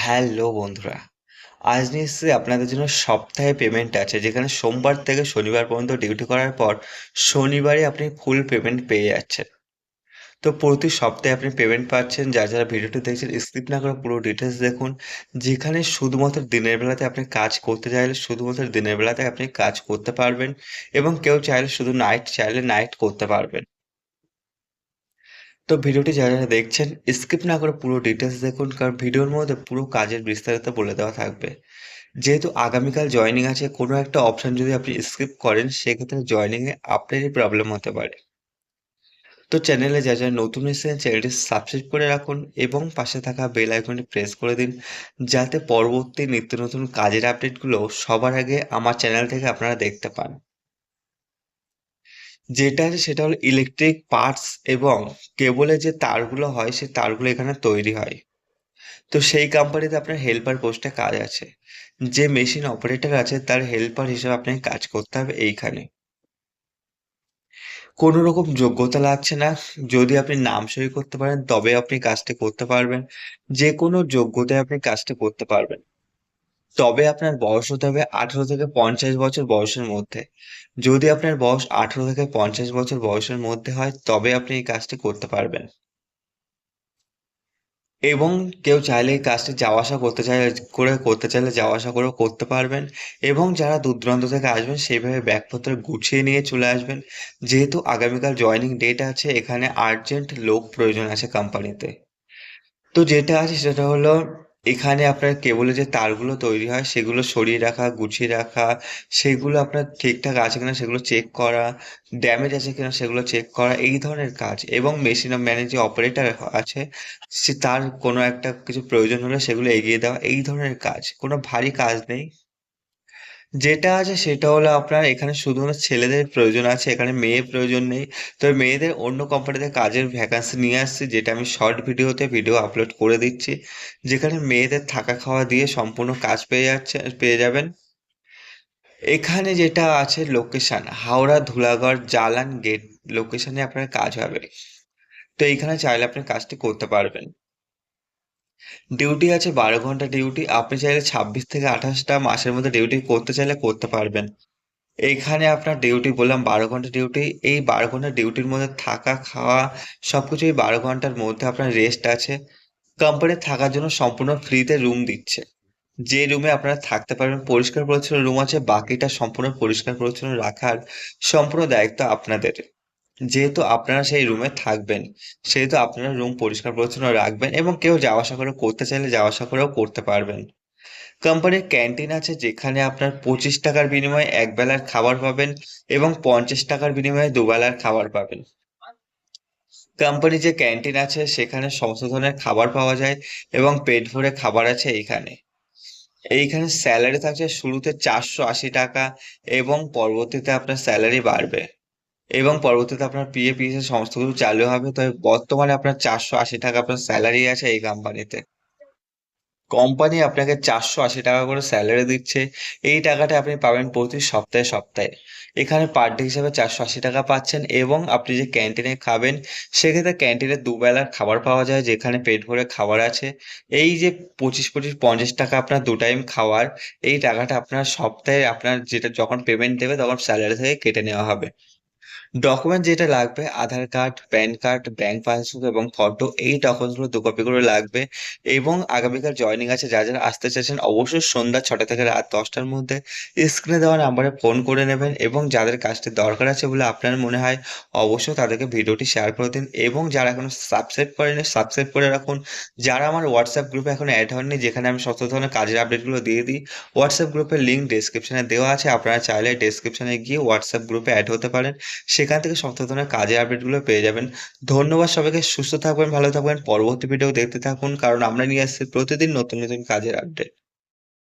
Hello বন্ধুরা, আজ এসেছি আপনাদের জন্য সপ্তাহে পেমেন্ট আছে, যেখানে সোমবার থেকে শনিবার পর্যন্ত ডিউটি করার পর শনিবারে আপনি ফুল পেমেন্ট পেয়ে যাচ্ছেন। তো প্রতি সপ্তাহে আপনি পেমেন্ট পাচ্ছেন, যারা যারা ভিডিওটি দেখছেন স্কিপ না করে পুরো ডিটেলস দেখুন। যেখানে শুধুমাত্র দিনের বেলাতে আপনি কাজ করতে চাইলে, শুধুমাত্র দিনের বেলাতে আপনি কাজ করতে পারবেন এবং কেউ চাইলে শুধু নাইট চাইলে নাইট করতে পারবেন। তো ভিডিওটি যারা যারা দেখছেন স্কিপ না করে পুরো ডিটেলস দেখুন, কারণ ভিডিওর মধ্যে পুরো কাজের বিস্তারিত বলে দেওয়া থাকবে। যেহেতু আগামীকাল জয়েনিং আছে, কোনো একটা অপশন যদি আপনি স্কিপ করেন, সেক্ষেত্রে জয়েনিংয়ে আপনারই প্রবলেম হতে পারে। তো চ্যানেলে যা যা নতুন এসেছেন চ্যানেলটি সাবস্ক্রাইব করে রাখুন এবং পাশে থাকা বেল আইকনটি প্রেস করে দিন, যাতে পরবর্তী নিত্য নতুন কাজের আপডেটগুলো সবার আগে আমার চ্যানেল থেকে আপনারা দেখতে পান। যেটা আছে সেটা হলো ইলেকট্রিক পার্টস এবং কেবলের যে তারগুলো হয় সেই তারগুলো এখানে তৈরি হয়। তো সেই কোম্পানিতে আপনার হেল্পার পোস্টে কাজ আছে। যে মেশিন অপারেটর আছে, তার হেল্পার হিসেবে আপনাকে কাজ করতে হবে এইখানে। কোনো রকম যোগ্যতা লাগছে না। যদি আপনি নাম সই করতে পারেন, তবে আপনি কাজটি করতে পারবেন। যে কোনো যোগ্যতায় আপনি কাজটি করতে পারবেন। তবে আপনার বয়স হতে হবে আঠেরো থেকে পঞ্চাশ বছর বয়সের মধ্যে। যদি আপনার বয়স আঠেরো থেকে পঞ্চাশ বছর বয়সের মধ্যে হয়, তবে আপনি এই কাজটি করতে পারবেন। এবং কেউ চাইলে এই কাজটি যাওয়া আসা করতে চাইলে, করে করতে চাইলে যাওয়া আসা করেও করতে পারবেন। এবং যারা দূর দূরান্ত থেকে আসবেন, সেইভাবে ব্যাগপত্র গুছিয়ে নিয়ে চলে আসবেন। যেহেতু আগামীকাল জয়েনিং ডেট আছে, এখানে আর্জেন্ট লোক প্রয়োজন আছে কোম্পানিতে। তো যেটা আছে সেটা হলো এখানে আপনার কেবলে যে তারগুলো তৈরি হয়, সেগুলো সরিয়ে রাখা, গুছিয়ে রাখা, সেগুলো আপনার ঠিকঠাক আছে কিনা সেগুলো চেক করা ড্যামেজ আছে কিনা সেগুলো চেক করা, এই ধরনের কাজ এবং মেশিন ম্যানে যে অপারেটার আছে, সে তার কোনো একটা কিছু প্রয়োজন হলে সেগুলো এগিয়ে দেওয়া, এই ধরনের কাজ। কোনো ভারী কাজ নেই। যেটা আছে সেটা হলো আপনার এখানে শুধুমাত্র ছেলেদের প্রয়োজন আছে, এখানে মেয়ের প্রয়োজন নেই। তো মেয়েদের অন্য কোম্পানিতে কাজের ভ্যাকান্সি নিয়ে আসছে, যেটা আমি শর্ট ভিডিওতে ভিডিও আপলোড করে দিচ্ছি, যেখানে মেয়েদের থাকা খাওয়া দিয়ে সম্পূর্ণ কাজ পেয়ে যাচ্ছে, পেয়ে যাবেন। এখানে যেটা আছে লোকেশন হাওড়া, ধুলাগড় জালান গেট লোকেশানে আপনার কাজ হবে। তো এইখানে চাইলে আপনি কাজটি করতে পারবেন। ডিউটি আছে বারো ঘণ্টা ডিউটি আপনি চাইলে ছাব্বিশ থেকে আঠাশটা মাসের মধ্যে ডিউটি করতে চাইলে করতে পারবেন। এইখানে আপনার ডিউটি বললাম বারো ঘণ্টা ডিউটি এই বারো ঘণ্টা ডিউটির মধ্যে থাকা, খাওয়া, সবকিছু এই বারো ঘণ্টার মধ্যে আপনার রেস্ট আছে। কোম্পানি থাকার জন্য সম্পূর্ণ ফ্রিতে রুম দিচ্ছে। যে রুমে আপনারা থাকতে পারবেন, পরিষ্কার পরিচ্ছন্ন রুম আছে, বাকিটা সম্পূর্ণ পরিষ্কার পরিচ্ছন্ন রাখার সম্পূর্ণ দায়িত্ব আপনাদের। যেহেতু আপনারা সেই রুমে থাকবেন, সেহেতু আপনারা রুম পরিষ্কার পরিচ্ছন্ন রাখবেন এবং কেউ যাওয়া আসা করে করতে চাইলে যাওয়া আসা করেও করতে পারবেন। কোম্পানির ক্যান্টিন আছে যেখানে আপনার পঁচিশ টাকার বিনিময়ে এক বেলার খাবার পাবেন এবং পঞ্চাশ টাকার বিনিময়ে দুবেলার খাবার পাবেন। কোম্পানি যে ক্যান্টিন আছে সেখানে সমস্ত ধরনের খাবার পাওয়া যায় এবং পেট ভরে খাবার আছে এইখানে। এইখানে স্যালারি থাকছে শুরুতে চারশো আশি টাকা এবং পরবর্তীতে আপনার স্যালারি বাড়বে। এবং পরবর্তীতে আপনার পিএ পিএস সমস্ত কিছু চালু হবে। তবে বর্তমানে আপনার চারশো আশি টাকা আপনার স্যালারি আছে এই কোম্পানিতে কোম্পানি আপনাকে চারশো আশি টাকা করে স্যালারি দিচ্ছে। এই টাকাটা আপনি পাবেন প্রতি সপ্তাহে সপ্তাহে। এখানে পার ডে হিসাবে চারশো আশি টাকা পাচ্ছেন এবং আপনি যে ক্যান্টিনে খাবেন, সেক্ষেত্রে ক্যান্টিনে দুবেলার খাবার পাওয়া যায়, যেখানে পেট ভরে খাবার আছে। এই যে পঁচিশ পঁচিশ, পঞ্চাশ টাকা আপনার দু টাইম খাওয়ার, এই টাকাটা আপনার সপ্তাহে আপনার যেটা যখন পেমেন্ট দেবে তখন স্যালারি থেকে কেটে নেওয়া হবে। ডকুমেন্ট যেটা লাগবে, Aadhaar card PAN card bank passbook এবং ফটো এই ডকুমেন্টসগুলো দু কপি করে লাগবে এবং আগামীকাল জয়েনিং আছে। যারা যারা আসতে চাইছেন, অবশ্যই সন্ধ্যা ছটা থেকে রাত দশটার মধ্যে স্ক্রিনে দেওয়া নাম্বারে ফোন করে নেবেন এবং যাদের কাজটি দরকার আছে বলে আপনার মনে হয়, অবশ্যই তাদেরকে ভিডিওটি শেয়ার করে দিন এবং যারা এখনও সাবস্ক্রাইব করেনি সাবস্ক্রাইব করে রাখুন। যারা আমার হোয়াটসঅ্যাপ গ্রুপে এখন অ্যাড হননি, যেখানে আমি সমস্ত ধরনের কাজের আপডেটগুলো দিয়ে দিই হোয়াটসঅ্যাপ গ্রুপের লিঙ্ক ডেসক্রিপশনে দেওয়া আছে। আপনারা চাইলে ডেসক্রিপশনে গিয়ে হোয়াটসঅ্যাপ গ্রুপে অ্যাড হতে পারেন। সেখান থেকে সমস্ত ধরনের কাজের আপডেটগুলো পেয়ে যাবেন। ধন্যবাদ সবাইকে, সুস্থ থাকবেন, ভালো থাকবেন। পরবর্তী ভিডিও দেখতে থাকুন, কারণ আমরা নিয়ে আসছি প্রতিদিন নতুন নতুন কাজের আপডেট